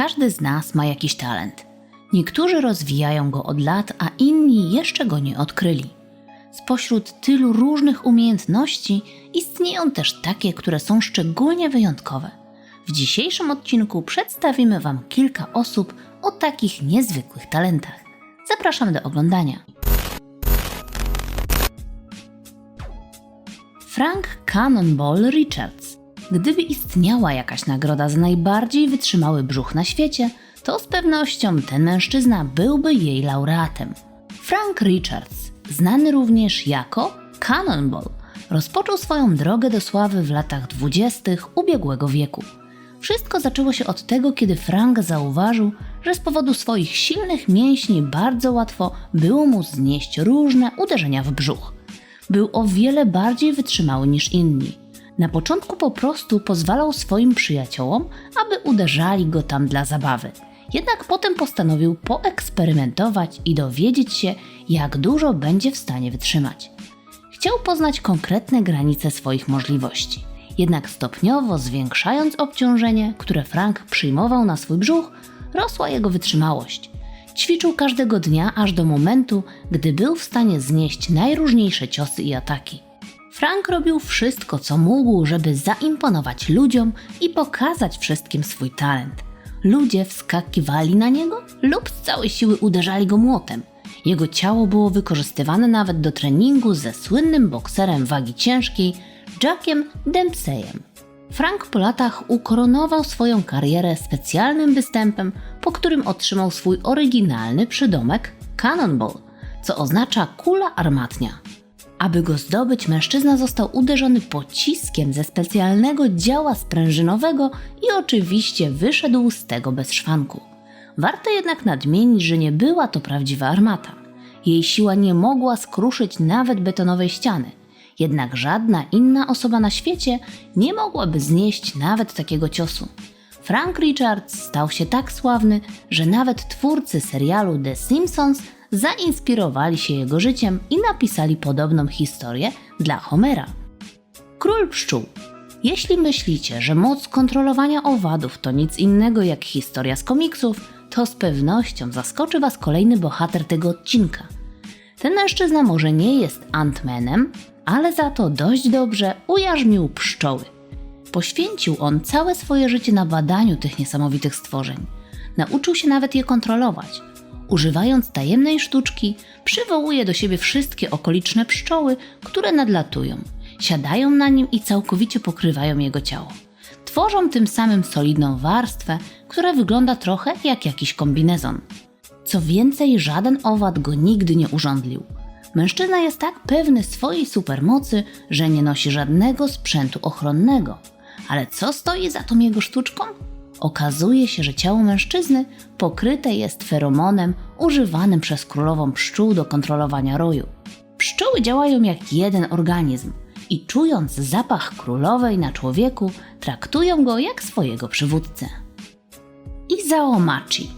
Każdy z nas ma jakiś talent. Niektórzy rozwijają go od lat, a inni jeszcze go nie odkryli. Spośród tylu różnych umiejętności istnieją też takie, które są szczególnie wyjątkowe. W dzisiejszym odcinku przedstawimy Wam kilka osób o takich niezwykłych talentach. Zapraszam do oglądania. Frank Cannonball Richards. Gdyby istniała jakaś nagroda za najbardziej wytrzymały brzuch na świecie, to z pewnością ten mężczyzna byłby jej laureatem. Frank Richards, znany również jako Cannonball, rozpoczął swoją drogę do sławy w latach dwudziestych ubiegłego wieku. Wszystko zaczęło się od tego, kiedy Frank zauważył, że z powodu swoich silnych mięśni bardzo łatwo było mu znieść różne uderzenia w brzuch. Był o wiele bardziej wytrzymały niż inni. Na początku po prostu pozwalał swoim przyjaciołom, aby uderzali go tam dla zabawy. Jednak potem postanowił poeksperymentować i dowiedzieć się, jak dużo będzie w stanie wytrzymać. Chciał poznać konkretne granice swoich możliwości. Jednak stopniowo zwiększając obciążenie, które Frank przyjmował na swój brzuch, rosła jego wytrzymałość. Ćwiczył każdego dnia aż do momentu, gdy był w stanie znieść najróżniejsze ciosy i ataki. Frank robił wszystko, co mógł, żeby zaimponować ludziom i pokazać wszystkim swój talent. Ludzie wskakiwali na niego lub z całej siły uderzali go młotem. Jego ciało było wykorzystywane nawet do treningu ze słynnym bokserem wagi ciężkiej Jackiem Dempseyem. Frank po latach ukoronował swoją karierę specjalnym występem, po którym otrzymał swój oryginalny przydomek Cannonball, co oznacza kula armatnia. Aby go zdobyć, mężczyzna został uderzony pociskiem ze specjalnego działa sprężynowego i oczywiście wyszedł z tego bez szwanku. Warto jednak nadmienić, że nie była to prawdziwa armata. Jej siła nie mogła skruszyć nawet betonowej ściany. Jednak żadna inna osoba na świecie nie mogłaby znieść nawet takiego ciosu. Frank Richards stał się tak sławny, że nawet twórcy serialu The Simpsons zainspirowali się jego życiem i napisali podobną historię dla Homera. Król pszczół. Jeśli myślicie, że moc kontrolowania owadów to nic innego jak historia z komiksów, to z pewnością zaskoczy Was kolejny bohater tego odcinka. Ten mężczyzna może nie jest Ant-Manem, ale za to dość dobrze ujarzmił pszczoły. Poświęcił on całe swoje życie na badaniu tych niesamowitych stworzeń. Nauczył się nawet je kontrolować. Używając tajemnej sztuczki, przywołuje do siebie wszystkie okoliczne pszczoły, które nadlatują. Siadają na nim i całkowicie pokrywają jego ciało. Tworzą tym samym solidną warstwę, która wygląda trochę jak jakiś kombinezon. Co więcej, żaden owad go nigdy nie urządlił. Mężczyzna jest tak pewny swojej supermocy, że nie nosi żadnego sprzętu ochronnego. Ale co stoi za tą jego sztuczką? Okazuje się, że ciało mężczyzny pokryte jest feromonem używanym przez królową pszczół do kontrolowania roju. Pszczoły działają jak jeden organizm i czując zapach królowej na człowieku, traktują go jak swojego przywódcę. Izao Machi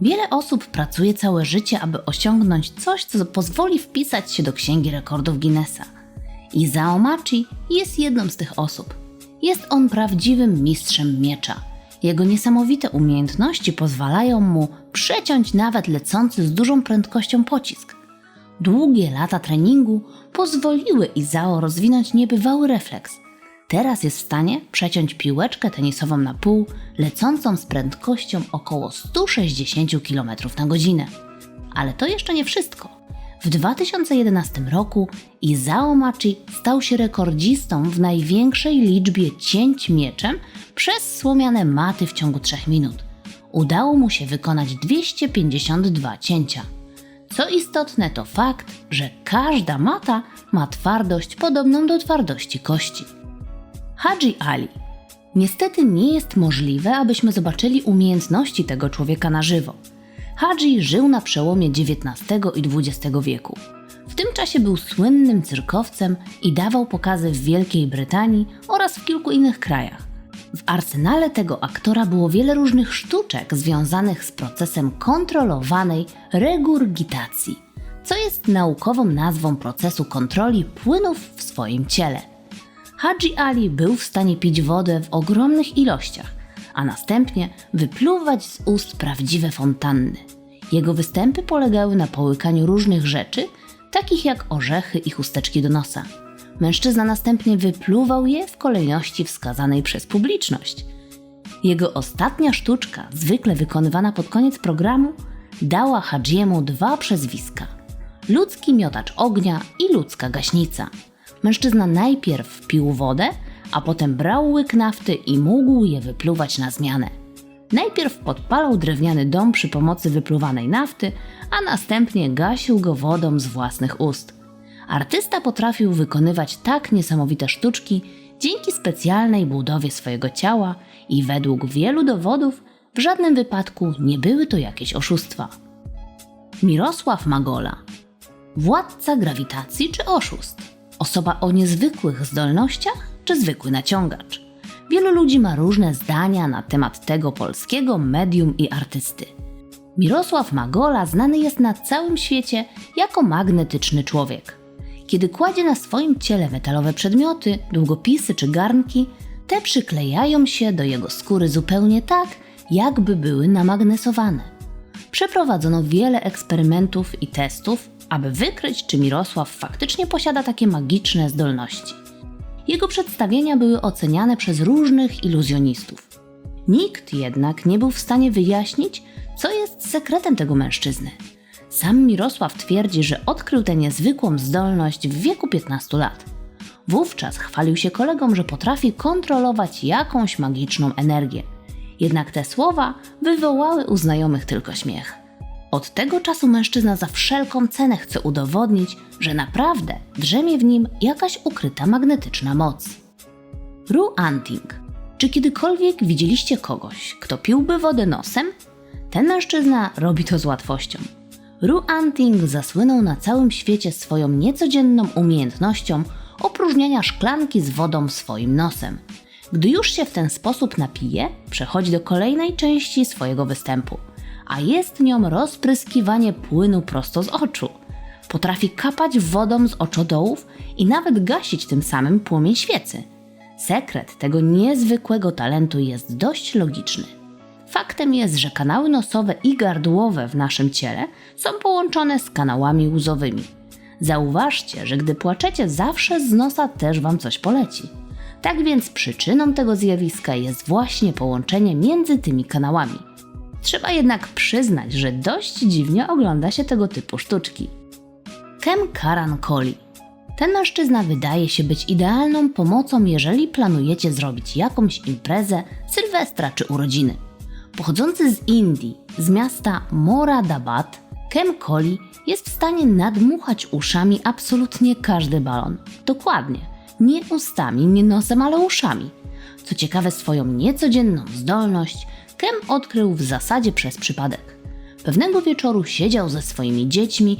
Wiele osób pracuje całe życie, aby osiągnąć coś, co pozwoli wpisać się do Księgi Rekordów Guinnessa. Izao Machi jest jedną z tych osób. Jest on prawdziwym mistrzem miecza. Jego niesamowite umiejętności pozwalają mu przeciąć nawet lecący z dużą prędkością pocisk. Długie lata treningu pozwoliły Izao rozwinąć niebywały refleks – Teraz jest w stanie przeciąć piłeczkę tenisową na pół, lecącą z prędkością około 160 km na godzinę. Ale to jeszcze nie wszystko. W 2011 roku Izao Machi stał się rekordzistą w największej liczbie cięć mieczem przez słomiane maty w ciągu 3 minut. Udało mu się wykonać 252 cięcia. Co istotne, to fakt, że każda mata ma twardość podobną do twardości kości. Hadji Ali. Niestety nie jest możliwe, abyśmy zobaczyli umiejętności tego człowieka na żywo. Hadji żył na przełomie XIX i XX wieku. W tym czasie był słynnym cyrkowcem i dawał pokazy w Wielkiej Brytanii oraz w kilku innych krajach. W arsenale tego aktora było wiele różnych sztuczek związanych z procesem kontrolowanej regurgitacji, co jest naukową nazwą procesu kontroli płynów w swoim ciele. Hadji Ali był w stanie pić wodę w ogromnych ilościach, a następnie wypluwać z ust prawdziwe fontanny. Jego występy polegały na połykaniu różnych rzeczy, takich jak orzechy i chusteczki do nosa. Mężczyzna następnie wypluwał je w kolejności wskazanej przez publiczność. Jego ostatnia sztuczka, zwykle wykonywana pod koniec programu, dała Hadziemu dwa przezwiska: ludzki miotacz ognia i ludzka gaśnica. Mężczyzna najpierw pił wodę, a potem brał łyk nafty i mógł je wypluwać na zmianę. Najpierw podpalał drewniany dom przy pomocy wypluwanej nafty, a następnie gasił go wodą z własnych ust. Artysta potrafił wykonywać tak niesamowite sztuczki dzięki specjalnej budowie swojego ciała i według wielu dowodów w żadnym wypadku nie były to jakieś oszustwa. Mirosław Magola władca grawitacji czy oszust? Osoba o niezwykłych zdolnościach czy zwykły naciągacz? Wielu ludzi ma różne zdania na temat tego polskiego medium i artysty. Mirosław Magola znany jest na całym świecie jako magnetyczny człowiek. Kiedy kładzie na swoim ciele metalowe przedmioty, długopisy czy garnki, te przyklejają się do jego skóry zupełnie tak, jakby były namagnesowane. Przeprowadzono wiele eksperymentów i testów, aby wykryć, czy Mirosław faktycznie posiada takie magiczne zdolności. Jego przedstawienia były oceniane przez różnych iluzjonistów. Nikt jednak nie był w stanie wyjaśnić, co jest sekretem tego mężczyzny. Sam Mirosław twierdzi, że odkrył tę niezwykłą zdolność w wieku 15 lat. Wówczas chwalił się kolegom, że potrafi kontrolować jakąś magiczną energię. Jednak te słowa wywołały u znajomych tylko śmiech. Od tego czasu mężczyzna za wszelką cenę chce udowodnić, że naprawdę drzemie w nim jakaś ukryta magnetyczna moc. Ru Anting. Czy kiedykolwiek widzieliście kogoś, kto piłby wodę nosem? Ten mężczyzna robi to z łatwością. Ru Anting zasłynął na całym świecie swoją niecodzienną umiejętnością opróżniania szklanki z wodą swoim nosem. Gdy już się w ten sposób napije, przechodzi do kolejnej części swojego występu, a jest nią rozpryskiwanie płynu prosto z oczu. Potrafi kapać wodą z oczodołów i nawet gasić tym samym płomień świecy. Sekret tego niezwykłego talentu jest dość logiczny. Faktem jest, że kanały nosowe i gardłowe w naszym ciele są połączone z kanałami łzowymi. Zauważcie, że gdy płaczecie, zawsze z nosa też wam coś poleci. Tak więc przyczyną tego zjawiska jest właśnie połączenie między tymi kanałami. Trzeba jednak przyznać, że dość dziwnie ogląda się tego typu sztuczki. Kem Karan Koli. Ten mężczyzna wydaje się być idealną pomocą, jeżeli planujecie zrobić jakąś imprezę, sylwestra czy urodziny. Pochodzący z Indii, z miasta Moradabad, Kem Koli jest w stanie nadmuchać uszami absolutnie każdy balon. Dokładnie. Nie ustami, nie nosem, ale uszami. Co ciekawe, swoją niecodzienną zdolność Kem odkrył w zasadzie przez przypadek. Pewnego wieczoru siedział ze swoimi dziećmi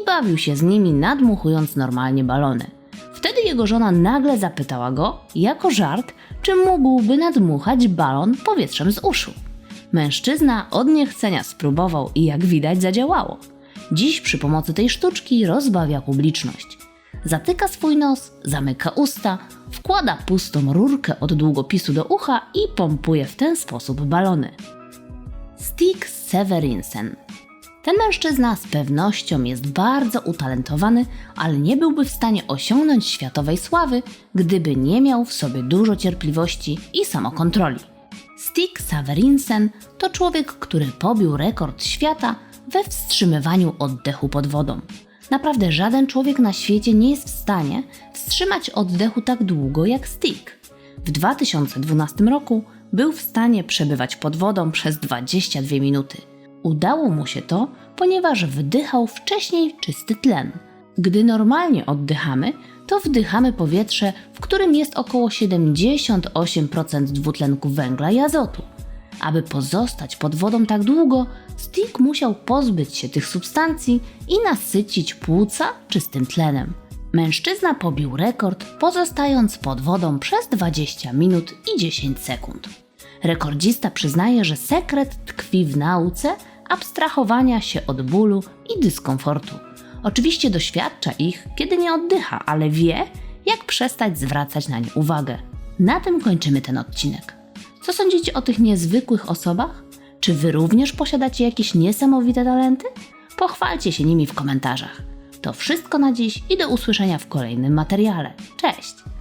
i bawił się z nimi, nadmuchując normalnie balony. Wtedy jego żona nagle zapytała go, jako żart, czy mógłby nadmuchać balon powietrzem z uszu. Mężczyzna od niechcenia spróbował i jak widać zadziałało. Dziś przy pomocy tej sztuczki rozbawia publiczność. Zatyka swój nos, zamyka usta, wkłada pustą rurkę od długopisu do ucha i pompuje w ten sposób balony. Stig Severinsen. Ten mężczyzna z pewnością jest bardzo utalentowany, ale nie byłby w stanie osiągnąć światowej sławy, gdyby nie miał w sobie dużo cierpliwości i samokontroli. Stig Severinsen to człowiek, który pobił rekord świata we wstrzymywaniu oddechu pod wodą. Naprawdę żaden człowiek na świecie nie jest w stanie wstrzymać oddechu tak długo jak Stig. W 2012 roku był w stanie przebywać pod wodą przez 22 minuty. Udało mu się to, ponieważ wdychał wcześniej czysty tlen. Gdy normalnie oddychamy, to wdychamy powietrze, w którym jest około 78% dwutlenku węgla i azotu. Aby pozostać pod wodą tak długo, Stig musiał pozbyć się tych substancji i nasycić płuca czystym tlenem. Mężczyzna pobił rekord, pozostając pod wodą przez 20 minut i 10 sekund. Rekordzista przyznaje, że sekret tkwi w nauce abstrahowania się od bólu i dyskomfortu. Oczywiście doświadcza ich, kiedy nie oddycha, ale wie, jak przestać zwracać na nie uwagę. Na tym kończymy ten odcinek. Co sądzicie o tych niezwykłych osobach? Czy wy również posiadacie jakieś niesamowite talenty? Pochwalcie się nimi w komentarzach. To wszystko na dziś i do usłyszenia w kolejnym materiale. Cześć!